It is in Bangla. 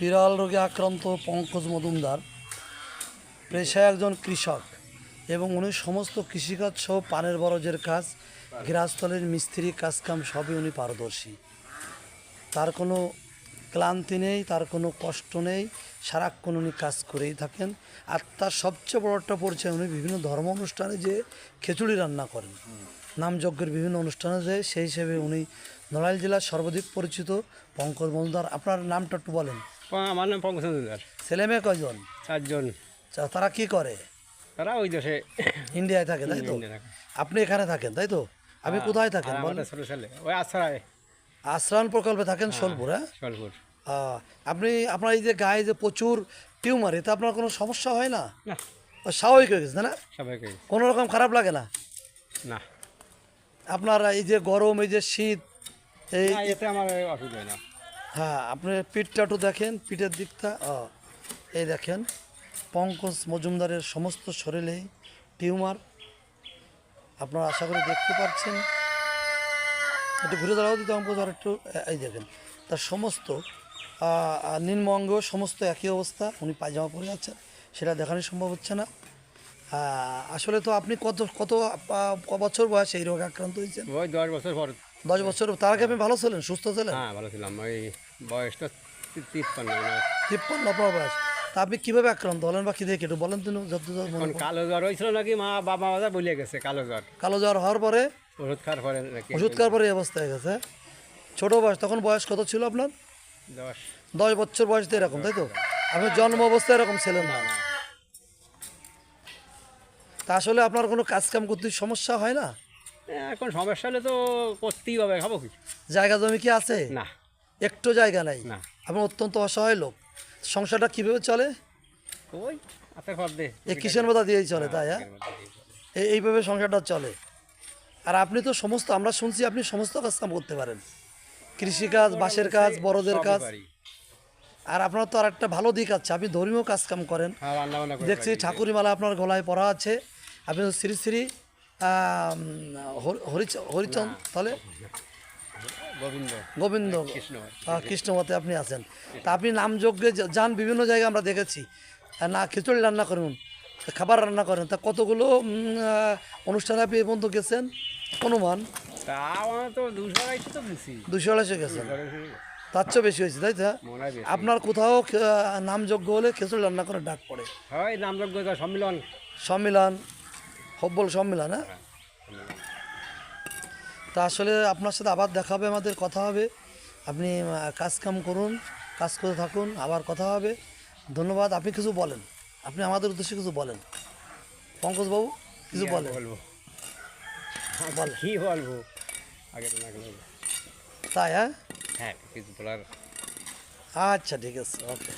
বিরল রোগে আক্রান্ত পঙ্কজ মজুমদার, পেশায় একজন কৃষক এবং উনি সমস্ত কৃষিকাজ সহ পানের বরজের কাজ, গৃহস্থলের মিস্ত্রি কাজকাম সবই উনি পারদর্শী। তার কোনো ক্লান্তি নেই, তার কোনো কষ্ট নেই, সারাক্ষণ উনি কাজ করেই থাকেন। আর তার সবচেয়ে বড় একটা পরিচয়, উনি বিভিন্ন ধর্ম অনুষ্ঠানে যে খিচুড়ি রান্না করেন নামযজ্ঞের বিভিন্ন অনুষ্ঠানে যে, সেই হিসেবে উনি নড়াইল জেলার সর্বাধিক পরিচিত পঙ্কজ মজুমদার। আপনার নামটা একটু বলেন। আমার নাম পঙ্কজ মজুমদার ছেলে মেয়ে কয়জন? চারজন। তারা কি করে? তারা ওই দেশে ইন্ডিয়ায় থাকে তাই তো? আপনি এখানে থাকেন তাই তো? আপনি কোথায় থাকেন আর ছোট ছেলে ওই আশ্রয়। আশ্রয়ণ প্রকল্পে থাকেন সোলপুর হ্যাঁ? সোলপুর। আপনি আপনার এই যে গায়ে যে প্রচুর টিউমার এতে আপনার কোনো সমস্যা হয় না? স্বাভাবিক হয়ে গেছে না? সবাইকে কোনো রকম খারাপ লাগে না? না। আপনার এই যে গরম এই যে শীত এই এতে আমার অসুবিধা হয় না। হ্যাঁ আপনি পিঠটা একটু দেখেন পিঠের দিকটা। এই দেখেন পঙ্কজ মজুমদারের সমস্ত শরীরে টিউমার। আপনারা আশা করি দেখতে পাচ্ছেন। একটু ঘুরে দাঁড়াও দিতে পঙ্কজ আর একটু এই দেখেন তার সমস্ত আহ, আহ, নিম্ন অঙ্গ সমস্ত একই অবস্থা উনি পায়জামা পরে আছেন সেটা দেখানো সম্ভব হচ্ছে না। আসলে তো আপনি কত কত বছর বয়সে এই রোগে আক্রান্ত হয়েছেন? দশ বছর পর। দশ বছর তার আগে আপনি ভালো ছিলেন সুস্থ ছিলেন? হ্যাঁ ভালো ছিলাম। ওই বয়সটা তিপ্পান্ন তিপ্পান্ন আপনার বয়স। তা আপনি কীভাবে আক্রান্ত হলেন বা কী দেখে একটু বলেন তো কালো জ্বর হয়েছিল নাকি মা বাবা মারা বলে গেছে কালো জ্বর। কালো জ্বর হওয়ার পরে? ওষুধ খাওয়ার পরে নাকি। ওষুধ খাওয়ার পরে অবস্থা হয়ে গেছে। ছোট বয়স তখন বয়স কত ছিল আপনার? দশ। দশ বছর বয়স তো এরকম তাই তো? আপনি জন্ম অবস্থায় এরকম ছিলেন না। তা আসলে আপনার কোনো কাজকাম করতে সমস্যা হয় না? এখন সমস্যা হলে তো করতেই হবে খাব কি? জায়গা জমি কি আছে? না। একটু জায়গা নাই? না। আপনি অত্যন্ত অসহায় লোক। সংসারটা কীভাবে চলে? ওই দে এই কিষেন বাধা দিয়েই চলে তাই হ্যাঁ? এই- এইভাবে সংসারটা চলে। আর আপনি তো সমস্ত আমরা শুনছি আপনি সমস্ত কাজ কাম করতে পারেন। কৃষিকাজ বাঁশের কাজ বড়দের কাজ। আর আপনার তো আর একটা ভালো দিক আছে আপনি ধর্মীয় কাজ কাম করেন। হ্যাঁ দেখছি ঠাকুরি মালা আপনার গলায় পরা আছে। আপনি শ্রী শ্রী হরিচন্দ তাহলে? গোবিন্দ। গোবিন্দ। কৃষ্ণ আহ, কৃষ্ণমতে আপনি আছেন। তা আপনি নামযজ্ঞে যান বিভিন্ন জায়গায় আমরা দেখেছি। না খিচুড়ি রান্না করুন খাবার রান্না করেন। তা কতগুলো অনুষ্ঠানে আপনি পর্যন্ত গেছেন? অনুমান দুশো আড়াইশো গেছেন। তার চেয়ে বেশি হয়েছে তাই তো? হয়। আপনার কোথাও নামযজ্ঞ হলে খিচুড়ি রান্না করে ডাক পড়ে। হয় নামযজ্ঞ সম্মিলন। সম্মিলন হব্বল সম্মিলন হ্যাঁ? তা আসলে আপনার সাথে আবার দেখা হবে আমাদের কথা হবে। আপনি কাজ কাম করুন কাজ করে থাকুন আবার কথা হবে। ধন্যবাদ আপনি কিছু বলেন। আপনি আমাদের উদ্দেশ্যে কিছু বলেন। পঙ্কজবাবু কিছু বলেন? বলব? বলেন। কি বলব? আগে তাই হ্যাঁ? হ্যাঁ কিছু বলার। আচ্ছা ঠিক আছে ওকে।